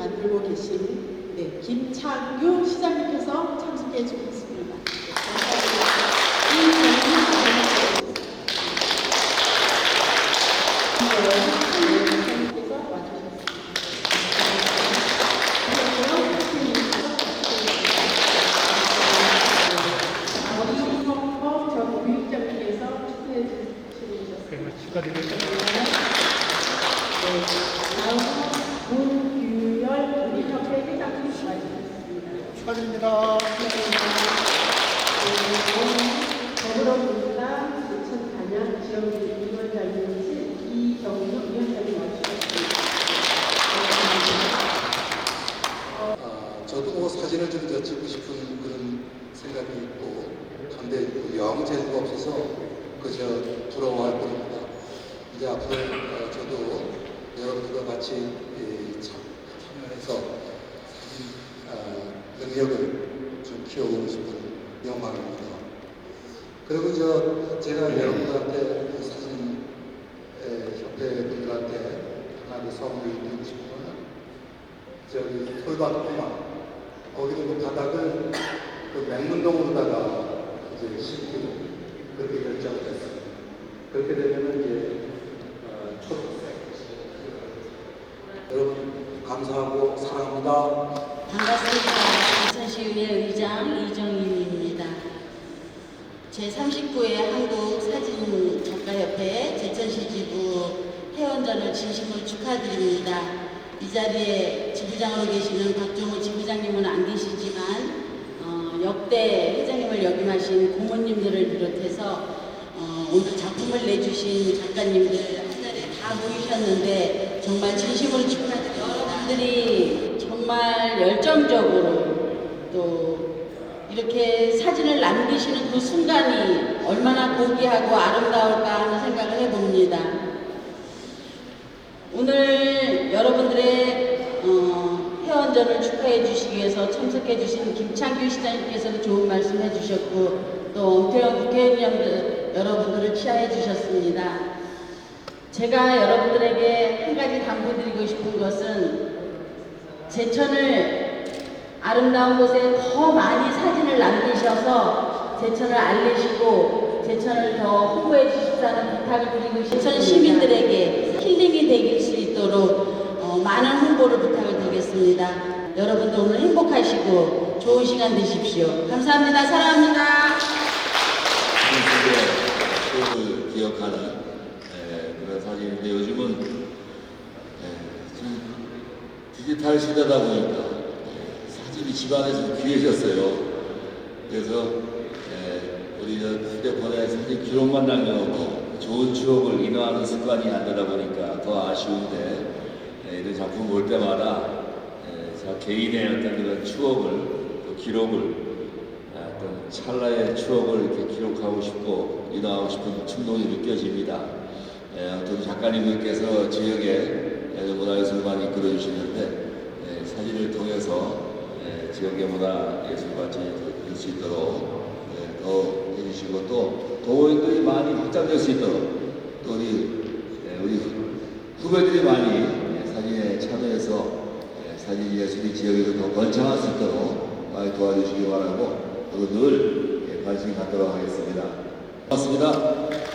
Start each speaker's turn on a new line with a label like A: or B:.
A: 만들고 계신 네, 김창규 시장님께서 참석해 주셨습니다. 네, 감사합니다.
B: 축하드립니다.
C: 아, 뭐 사진을 좀더 찍고 싶은 그런 생각이 있고 한데 영 재주가 없어서 그저 부러워할 뿐입니다. 이제 앞으로 어, 저도 여러분들과 같이 참여해서 능력을 좀 키워보고 싶은 영광입니다. 그리고 저 제가 여러분들한테 이 사진 에, 협회 분들한테 하나 더 선물을 드리고 싶은 거는 저기 꼬마 거기도 그 바닥을 그 맹문동으로다가 이제 심기로 그렇게 결정을 했습니다. 그렇게 되면은 이제 어, 초록색 여러분 감사하고 사랑합니다.
D: 반갑습니다. 부천시의회 의장 이정인입니다. 제39회 한국사진작가협회 제천시 지부 회원전을 진심으로 축하드립니다. 이 자리에 지부장으로 계시는 박종우 지부장님은 안 계시지만 어, 역대 회장님을 역임하신 고모님들을 비롯해서 어, 오늘 작품을 내주신 작가님들 한 자리에 다 모이셨는데 정말 분들이 정말 열정적으로 또 이렇게 사진을 남기시는 그 순간이 얼마나 고귀하고 아름다울까 하는 생각을 해봅니다. 오늘 여러분들의 어, 회원전을 축하해 주시기 위해서 참석해 주신 김창규 시장님께서도 좋은 말씀 해 주셨고 또 엄태원 국회의원 여러분들을 치하해 주셨습니다. 제가 여러분들에게 한 가지 당부드리고 싶은 것은 제천을 아름다운 곳에 더 많이 사진을 남기셔서 제천을 알리시고 제천을 더 홍보해 주십사는 부탁을 드리고. 제천 시민들에게 힐링이 되길 수 있도록 어, 많은 홍보를 부탁을 드리겠습니다. 여러분도 오늘 행복하시고 좋은 시간 되십시오. 감사합니다. 사랑합니다.
E: 기억하는 에, 그런 사진인데 요즘은 에, 좀 디지털 시대다 보니까 에, 사진이 집안에서 귀해졌어요. 그래서 에, 우리 저 휴대폰에 사진 기록만 남겨놓고 좋은 추억을 인화하는 습관이 안 되다 보니까 더 아쉬운데 에, 이런 작품 볼 때마다 에, 자 개인의 어떤 그런 추억을 또 기록을 어떤 찰나의 추억을 이렇게 기록하고 싶고 인화하고 싶은 충동이 느껴집니다. 예, 아무튼 작가님들께서 지역의 예, 문화예술을 많이 이끌어 주시는데 예, 사진을 통해서 예, 지역의 문화 예술과 전해질 수 있도록 예, 더 해주시고 또 도인들이 많이 확장될 수 있도록 또 우리 예, 우리 후배들이 많이 예, 사진에 참여해서 예, 사진 예술이 지역에도 더 번창할 수 있도록 많이 도와주시기 바라고 늘 예, 관심 갖도록 하겠습니다. 고맙습니다.